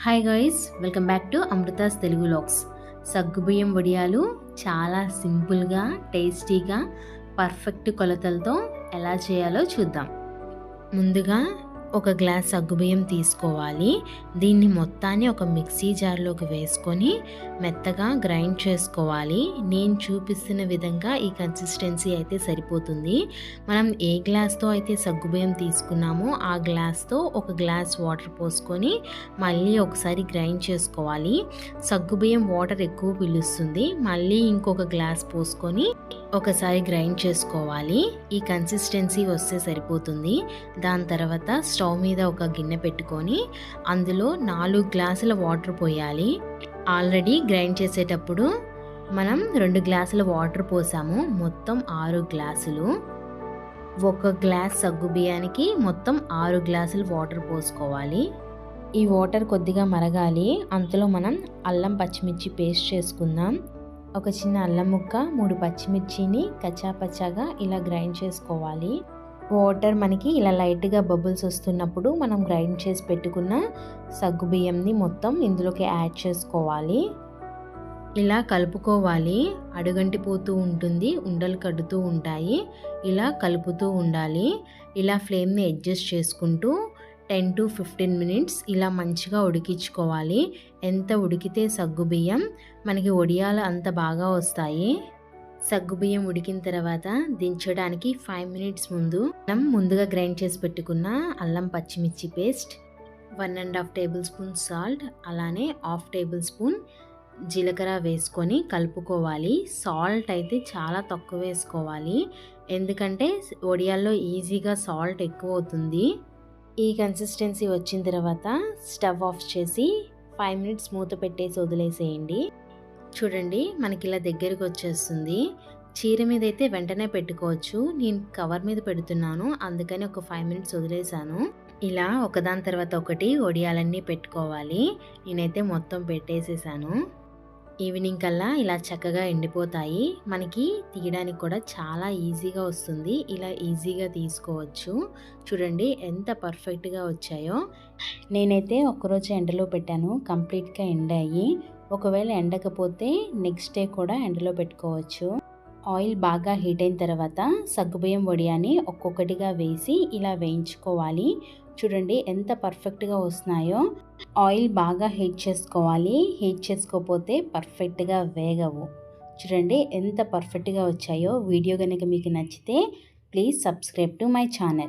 Hi guys welcome back to Amrutha's Telugu vlogs సగ్గుబియ్యం వడియాలు చాలా సింపుల్గా టేస్టీగా పర్ఫెక్ట్ కొలతలతో ఎలా చేయాలో చూద్దాం. ముందుగా ఒక గ్లాస్ సగ్గుబియ్యం తీసుకోవాలి. దీన్ని మొత్తాన్ని ఒక మిక్సీ జార్లోకి వేసుకొని మెత్తగా గ్రైండ్ చేసుకోవాలి. నేను చూపిస్తున్న విధంగా ఈ కన్సిస్టెన్సీ అయితే సరిపోతుంది. మనం ఏ గ్లాస్తో అయితే సగ్గుబియ్యం తీసుకున్నామో ఆ గ్లాస్తో ఒక గ్లాస్ వాటర్ పోసుకొని మళ్ళీ ఒకసారి గ్రైండ్ చేసుకోవాలి. సగ్గుబియ్యం వాటర్ ఎక్కువ పిలుస్తుంది. మళ్ళీ ఇంకొక గ్లాస్ పోసుకొని ఒకసారి గ్రైండ్ చేసుకోవాలి. ఈ కన్సిస్టెన్సీ వస్తే సరిపోతుంది. దాని తర్వాత స్టవ్ మీద ఒక గిన్నె పెట్టుకొని అందులో నాలుగు గ్లాసుల వాటర్ పోయాలి. ఆల్రెడీ గ్రైండ్ చేసేటప్పుడు మనం రెండు గ్లాసుల వాటర్ పోసాము. మొత్తం ఆరు గ్లాసులు. ఒక గ్లాస్ సగ్గు బియ్యానికి మొత్తం ఆరు గ్లాసులు వాటర్ పోసుకోవాలి. ఈ వాటర్ కొద్దిగా మరగాలి. అంతలో మనం అల్లం పచ్చిమిర్చి పేస్ట్ చేసుకుందాం. ఒక చిన్న అల్లం ముక్క మూడు పచ్చిమిర్చిని కచ్చాపచ్చాగా ఇలా గ్రైండ్ చేసుకోవాలి. వాటర్ మనకి ఇలా లైట్గా బబుల్స్ వస్తున్నప్పుడు మనం గ్రైండ్ చేసి పెట్టుకున్న సగ్గు బియ్యంని మొత్తం ఇందులోకి యాడ్ చేసుకోవాలి. ఇలా కలుపుకోవాలి. అడుగంటిపోతూ ఉంటుంది ఉండలు కడుతూ ఉంటాయి. ఇలా కలుపుతూ ఉండాలి. ఇలా ఫ్లేమ్ని అడ్జస్ట్ చేసుకుంటూ టెన్ టు ఫిఫ్టీన్ మినిట్స్ ఇలా మంచిగా ఉడికించుకోవాలి. ఎంత ఉడికితే సగ్గుబియ్యం మనకి ఒడియాలు అంత బాగా వస్తాయి. సగ్గుబియ్యం ఉడికిన తర్వాత దించడానికి ఫైవ్ మినిట్స్ ముందు మనం ముందుగా గ్రైండ్ చేసి పెట్టుకున్న అల్లం పచ్చిమిర్చి paste one and half tablespoon salt అలానే హాఫ్ టేబుల్ స్పూన్ జీలకర్ర వేసుకొని కలుపుకోవాలి. సాల్ట్ అయితే చాలా తక్కువ వేసుకోవాలి. ఎందుకంటే ఒడియాల్లో ఈజీగా సాల్ట్ ఎక్కువ అవుతుంది. ఈ కన్సిస్టెన్సీ వచ్చిన తర్వాత స్టవ్ ఆఫ్ చేసి ఫైవ్ మినిట్స్ మూత పెట్టేసి వదిలేసేయండి. చూడండి మనకి ఇలా దగ్గరికి వచ్చేస్తుంది. చీర మీద అయితే వెంటనే పెట్టుకోవచ్చు. నేను కవర్ మీద పెడుతున్నాను. అందుకని ఒక ఫైవ్ మినిట్స్ వదిలేసాను ఇలా ఒకదాని తర్వాత ఒకటి ఒడియాలన్నీ పెట్టుకోవాలి. నేనైతే మొత్తం పెట్టేసేసాను. ఈవినింగ్ కల్లా ఇలా చక్కగా ఎండిపోతాయి. మనకి తీయడానికి కూడా చాలా ఈజీగా వస్తుంది. ఇలా ఈజీగా తీసుకోవచ్చు. చూడండి ఎంత పర్ఫెక్ట్గా వచ్చాయో. నేనైతే ఒకరోజు ఎండలో పెట్టాను. కంప్లీట్గా ఎండాయి. ఒకవేళ ఎండకపోతే నెక్స్ట్ డే కూడా ఎండలో పెట్టుకోవచ్చు. ఆయిల్ బాగా హీట్ అయిన తర్వాత సగ్గుబియ్యం వడియాని ఒక్కొక్కటిగా వేసి ఇలా వేయించుకోవాలి. చూడండి ఎంత పర్ఫెక్ట్గా వస్తున్నాయో. ఆయిల్ బాగా హీట్ చేసుకోవాలి. హీట్ చేసుకోకపోతే పర్ఫెక్ట్గా వేగవు. చూడండి ఎంత పర్ఫెక్ట్గా వచ్చాయో. వీడియో కనుక మీకు నచ్చితే please subscribe to my channel.